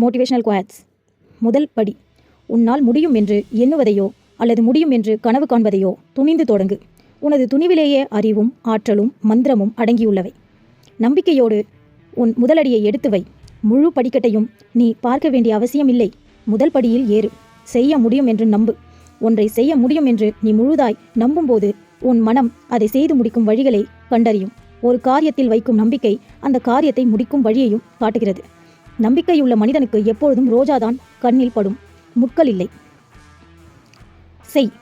Motivational quartz முதல் படி உன்னால் முடியும் என்று எண்ணுவதையோ அல்லது முடியும் என்று கனவு காண்பதையோ துணிந்து தொடங்கு. உனது துணிவிலேயே அறிவும் ஆற்றலும் மந்திரமும் அடங்கியுள்ளவை. நம்பிக்கையோடு உன் முதலடியை எடுத்து வை. முழு படிக்கட்டையும் நீ பார்க்க வேண்டிய அவசியமில்லை. முதல் படியில் ஏறு. செய்ய முடியும் என்று நம்பு. ஒன்றை செய்ய முடியும் என்று நீ முழுதாய் நம்பும்போது உன் மனம் அதை செய்து முடிக்கும் வழிகளை கண்டறியும். ஒரு காரியத்தில் வைக்கும் நம்பிக்கை அந்த காரியத்தை முடிக்கும் வழியையும் காட்டுகிறது. நம்பிக்கையுள்ள மனிதனுக்கு எப்பொழுதும் ரோஜாதான் கண்ணில் படும். முட்கள் இல்லை. செய்.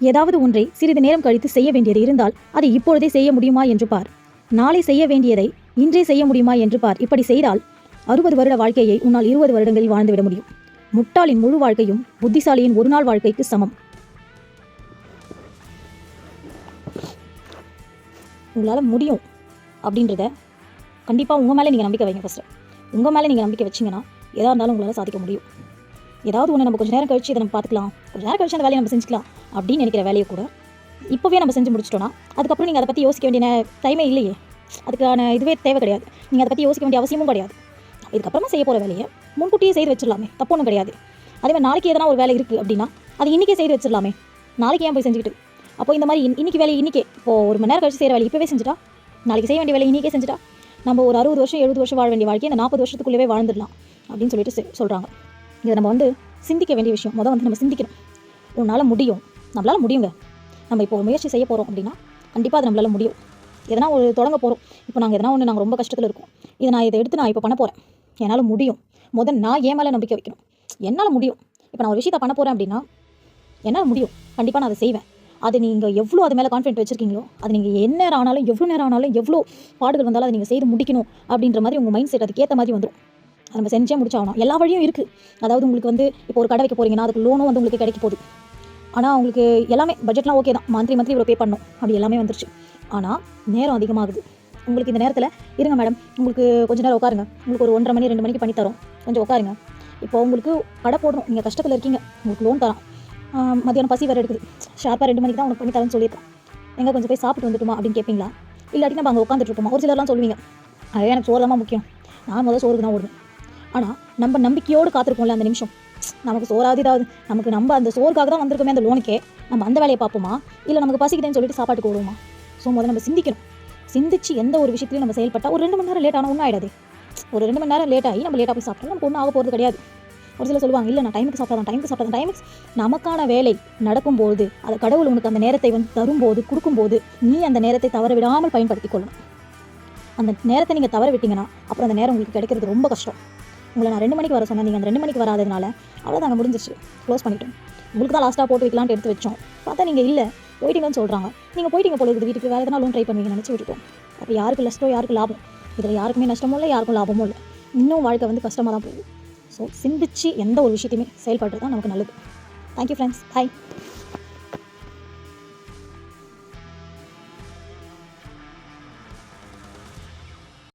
ஏதாவது ஒன்றை சிறிது நேரம் கழித்து செய்ய வேண்டியது இருந்தால் அதை இப்பொழுதே செய்ய முடியுமா என்று பார். நாளை செய்ய வேண்டியதை இன்றே செய்ய முடியுமா என்று பார். இப்படி செய்தால் அறுபது வருட வாழ்க்கையை உன்னால் இருபது வருடங்களில் வாழ்ந்துவிட முடியும். முட்டாளின் முழு வாழ்க்கையும் புத்திசாலியின் ஒரு நாள் வாழ்க்கைக்கு சமம். உங்களால் முடியும் அப்படின்றத கண்டிப்பாக உங்கள் மேலே நீங்கள் நம்பிக்கை வைங்க ஃபஸ்ட்டு உங்கள் மேலே நீங்கள் நம்பிக்கை வச்சிங்கன்னா எதாக இருந்தாலும் உங்களால் சாதிக்க முடியும். ஏதாவது ஒன்று நம்ம கொஞ்சம் நேரம் கழிச்சு இதை நம்ம பார்த்துக்கலாம். கொஞ்சம் நேரம் கழிச்சு அந்த வேலையை நம்ம செஞ்சுக்கலாம் அப்படின்னு நினைக்கிற வேலையை கூட இப்போவே நம்ம செஞ்சு முடிச்சிட்டோன்னா அதுக்கப்புறம் நீங்கள் அதை பற்றி யோசிக்க வேண்டிய டைமே இல்லையே. அதுக்கான இதுவே தேவை கிடையாது. நீங்கள் அதை பற்றி யோசிக்க வேண்டிய அவசியமும் கிடையாது. இதுக்கப்புறமா செய்ய போகிற வேலையை முன்கூட்டியே செய்து வச்சிடலாமே. தப்பு ஒன்றும் கிடையாது. அதே மாதிரி நாளைக்கு எதனா ஒரு வேலை இருக்குது அப்படின்னா அது இன்றைக்கே செய்து வச்சிடலாமே. நாளைக்கு ஏன் போய் செஞ்சுக்கிட்டு? அப்போ இந்த மாதிரி இன்னைக்கு வேலை இன்றைக்கே இப்போ ஒரு மணி நேரம் கழிச்சு செய்கிற வேலை இப்போவே செஞ்சுட்டா? நாளைக்கு செய்ய வேண்டிய வேலை இன்றைக்கே செஞ்சுட்டா? நம்ம ஒரு அறுபது வருஷம் எழுபது வருஷம் வாழ வேண்டிய வாழ்க்கையை இந்த நாற்பது வருஷத்துக்குள்ளேயே வாழ்ந்துடலாம் அப்படின்னு சொல்லிட்டு சொல்கிறாங்க இதை நம்ம வந்து சிந்திக்க வேண்டிய விஷயம். முதல் வந்து நம்ம சிந்திக்கணும். உன்னால் முடியும். நம்மளால் முடியுங்க. நம்ம இப்போ ஒரு முயற்சி செய்ய போகிறோம் அப்படின்னா கண்டிப்பாக அது நம்மளால் முடியும். எதனா ஒரு தொடங்க போகிறோம் இப்போ நாங்கள் எதனா ஒன்று நாங்கள் ரொம்ப கஷ்டத்தில் இருக்கோம். இதை நான் இதை எடுத்து நான் இப்போ பண்ண போகிறேன் என்னால் முடியும். முதல் நான் ஏன் மேலே நம்பிக்கை வைக்கணும். என்னால் முடியும். இப்போ நான் ஒரு விஷயத்தை பண்ண போகிறேன் அப்படின்னா என்னால் முடியும். கண்டிப்பாக நான் அதை செய்வேன். அது நீங்கள் எவ்வளோ அது மேலே கான்ஃபிடென்ட் வச்சுருக்கீங்களோ அது நீங்கள் என்ன நேரம் ஆனாலும் எவ்வளோ நேரம் ஆனாலும் எவ்வளோ பாடுகள் வந்தாலும் அதை நீங்கள் செய்து முடிக்கணும் அப்படின்ற மாதிரி உங்கள் மைண்ட் செட் அதுக்கேற்ற மாதிரி வந்துடும் அதை நம்ம செஞ்சே முடிச்சாகணும் எல்லா வழியும் இருக்குது அதாவது உங்களுக்கு வந்து இப்போ ஒரு கடை வைக்க போகிறீங்கன்னா அதுக்கு லோனும் வந்து உங்களுக்கு கிடைக்க போகுது. ஆனால் உங்களுக்கு எல்லாமே பட்ஜெட்லாம் ஓகே தான். மந்த்லி மந்த்லி இவ்வளோ பே பண்ணணும். அப்படி எல்லாமே வந்துருச்சு. ஆனால் நேரம் அதிகமாகுது. உங்களுக்கு இந்த நேரத்தில் இருங்க மேடம் உங்களுக்கு கொஞ்ச நேரம் உட்காருங்க. உங்களுக்கு ஒரு ஒன்றரை மணி ரெண்டு மணிக்கு பண்ணி தரோம். கொஞ்சம் உட்காருங்க. இப்போ உங்களுக்கு கடை போடணும். நீங்கள் கஷ்டத்தில் இருக்கீங்க. உங்களுக்கு லோன் தரோம் மதியானம் பசி வேறு எடுக்குது. ஷார்ப்பாக ரெண்டு மணிக்கு தான் உனக்கு பண்ணி தரேன்னு சொல்லியிருக்கேன். எங்கே கொஞ்சம் போய் சாப்பிட்டு வந்துட்டுமா அப்படின்னு கேட்பீங்களா இல்லாட்டி நம்ம அங்கே உட்காந்துட்டுருப்போம்மா ஒரு சிலர்லாம் சொல்லுவீங்க அதே எனக்கு சோறு தான் முக்கியம். நான் முதல்ல சோறுக்கு தான் ஓடுவேன். ஆனால் நம்ம நம்பிக்கையோடு காத்திருப்போம்ல அந்த நிமிஷம். நமக்கு சோறாவது இதாவது. நமக்கு நம்ம அந்த சோறுக்காக தான் வந்திருக்கோமே அந்த லோனுக்கே. நம்ம அந்த வேலையை பார்ப்போமா? இல்லை நமக்கு பசிக்குதுன்னு சொல்லிட்டு சாப்பாட்டுக்கு ஓடுவோமா? ஸோ முதல்ல நம்ம சிந்திக்கணும். சிந்திச்சு எந்த ஒரு விஷயத்துலையும் நம்ம செயல்பட்டால் ஒரு ரெண்டு மணி நேரம் லேட் ஆனால் ஒன்றும் ஆகிடாது ஒரு ரெண்டு மணி நேரம் லேட் ஆகி நம்ம லேட்டாக போய் சாப்பிட்டோம் நமக்கு ஒன்றும் ஆக போகிறது கிடையாது. ஒரு சிலர் சொல்லுவாங்க இல்லை நான் டைமுக்கு சாப்பிட்றேன் டைமுக்கு சாப்பிட்றேன் டைமுக்கு நமக்கான வேலை நடக்கும்போது அது கடவுள் உனக்கு அந்த நேரத்தை வந்து தரும்போது கொடுக்கும்போது நீ அந்த நேரத்தை தவற விடாமல் பயன்படுத்தி கொள்ளணும் அந்த நேரத்தை நீங்கள் தவற விட்டீங்கன்னா அப்புறம் அந்த நேரம் உங்களுக்கு கிடைக்கிறது ரொம்ப கஷ்டம். உங்களை நான் ரெண்டு மணிக்கு வர சொன்னேன் நீங்கள் அந்த ரெண்டு மணிக்கு வராததுனால அவ்வளோதாங்க முடிஞ்சிச்சு க்ளோஸ் பண்ணிட்டோம். உங்களுக்கு தான் லாஸ்ட்டாக போட்டு வைக்கலான்ட்டு எடுத்து வச்சோம். பார்த்தா நீங்கள் இல்லை போயிட்டீங்கன்னு சொல்கிறாங்க நீங்கள் போயிட்டீங்க போல இருக்குது வீட்டுக்கு வேறு எதனா லோன் ட்ரை பண்ணுவீங்க நினச்சி விட்டுட்டோம். அப்போ யாருக்கு நஷ்டம் யாருக்கு லாபம்? இதில் யாருக்குமே நஷ்டமும் இல்லை யாருக்கும் லாபமும் இல்லை. இன்னும் வாழ்க்கை வந்து கஷ்டமாக தான் போகுது. ஸோ சிந்திச்சு எந்த ஒரு விஷயத்தையுமே செயல்படுறது தான் நமக்கு நல்லது. Thank you friends bye